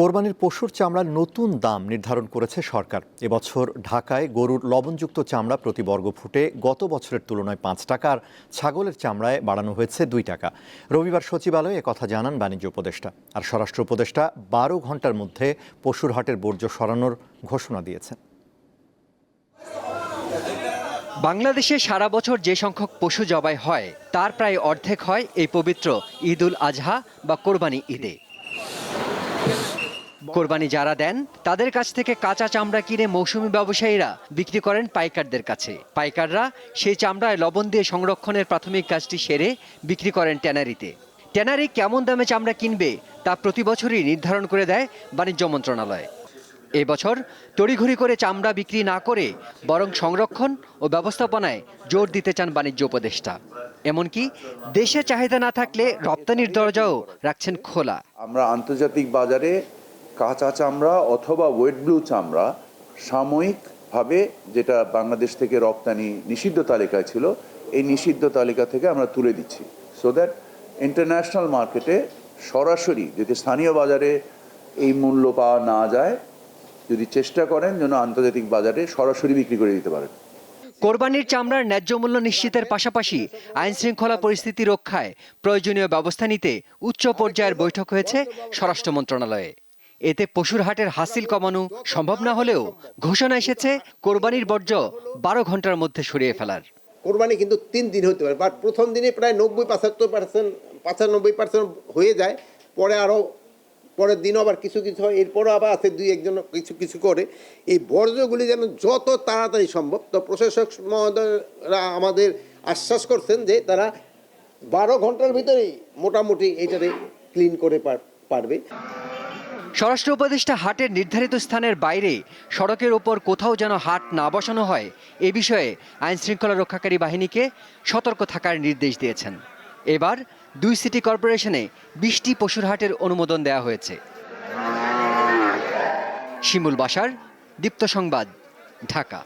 কোরবানির পশুর চামড়ার নতুন দাম নির্ধারণ করেছে সরকার। এবছর ঢাকায় গরুর লবণযুক্ত চামড়া প্রতি বর্গ ফুটে গত বছরের তুলনায় পাঁচ টাকা আর ছাগলের চামড়ায় বাড়ানো হয়েছে দুই টাকা। রবিবার সচিবালয়ে কথা জানান বাণিজ্য উপদেষ্টা। আর স্বরাষ্ট্র উপদেষ্টা বারো ঘণ্টার মধ্যে পশুর হাটের বর্জ্য সরানোর ঘোষণা দিয়েছেন। বাংলাদেশে সারা বছর যে সংখ্যক পশু জবাই হয়, তার প্রায় অর্ধেক হয় এই পবিত্র ঈদ উল আজহা বা কোরবানি ঈদে। কোরবানি যারা দেন, তাদের কাছ থেকে কাঁচা চামড়া কিনে মৌসুমী ব্যবসায়ীরা বিক্রি করেন পাইকারদের কাছে। পাইকাররা সেই চামড়ায় লবণ দিয়ে সংরক্ষণের প্রাথমিক কাজটি সেরে বিক্রি করেন ট্যানারিতে। ট্যানারি কেমন দামে চামড়া কিনবে, তা প্রতি বছরই নির্ধারণ করে দেয় বাণিজ্য মন্ত্রণালয়। এবছর তড়িঘড়ি করে চামড়া বিক্রি না করে বরং সংরক্ষণ ও ব্যবস্থাপনায় জোর দিতে চান বাণিজ্য উপদেষ্টা। এমনকি দেশে চাহিদা না থাকলে রপ্তানির দরজাও রাখছেন খোলা। আমরা আন্তর্জাতিক বাজারে কাঁচা চামড়া অথবা ওয়েট ব্লু চামড়া সাময়িকভাবে যেটা বাংলাদেশ থেকে রপ্তানি নিষিদ্ধ তালিকায় ছিল, এই নিষিদ্ধ তালিকা থেকে আমরা তুলে দিচ্ছি। সো দ্যাট ইন্টারন্যাশনাল মার্কেটে সরাসরি যদি স্থানীয় বাজারে এই মূল্য পাওয়া না যায়, যদি চেষ্টা করেন যেন আন্তর্জাতিক বাজারে সরাসরি বিক্রি করে দিতে পারেন। কোরবানির চামড়ার ন্যায্য মূল্য নিশ্চিতের পাশাপাশি আইন শৃঙ্খলা পরিস্থিতি রক্ষায় প্রয়োজনীয় ব্যবস্থা নিতে উচ্চ পর্যায়ের বৈঠক হয়েছে স্বরাষ্ট্র মন্ত্রণালয়ে। এতে পশুর হাটের হাসিল কমানো সম্ভব না হলেও ঘোষণা এসেছে, কোরবানির বর্জ্য বারো ঘণ্টার মধ্যে সরিয়ে ফেলার। কোরবানি কিন্তু তিন দিন হতে পারে বাট প্রথম দিনে প্রায় নব্বই পঁচাত্তর পার্সেন্ট, পঁচানব্বই পার্সেন্ট হয়ে যায়, পরে আরও পরের দিনও আবার কিছু কিছু হয়, এরপরও আবার আছে দুই একজন কিছু কিছু করে। এই বর্জ্যগুলি যেন যত তাড়াতাড়ি সম্ভব, তো প্রশাসক মহোদয়রা আমাদের আশ্বাস করছেন যে তারা বারো ঘণ্টার ভিতরেই মোটামুটি এইটারে ক্লিন করে পার- পারবে। স্বরাষ্ট্র উপদেষ্টা হাটের নির্ধারিত স্থানের বাইরে সড়কের ওপর কোথাও যেন হাট না বসানো হয়, এ বিষয়ে আইন শৃঙ্খলা রক্ষাকারী বাহিনীকে সতর্ক থাকার নির্দেশ দিয়েছেন। এবার দুই সিটি কর্পোরেশনে বিশটি পশুর হাটের অনুমোদন দেওয়া হয়েছে। শিমুল বাসার দীপ্ত সংবাদ, ঢাকা।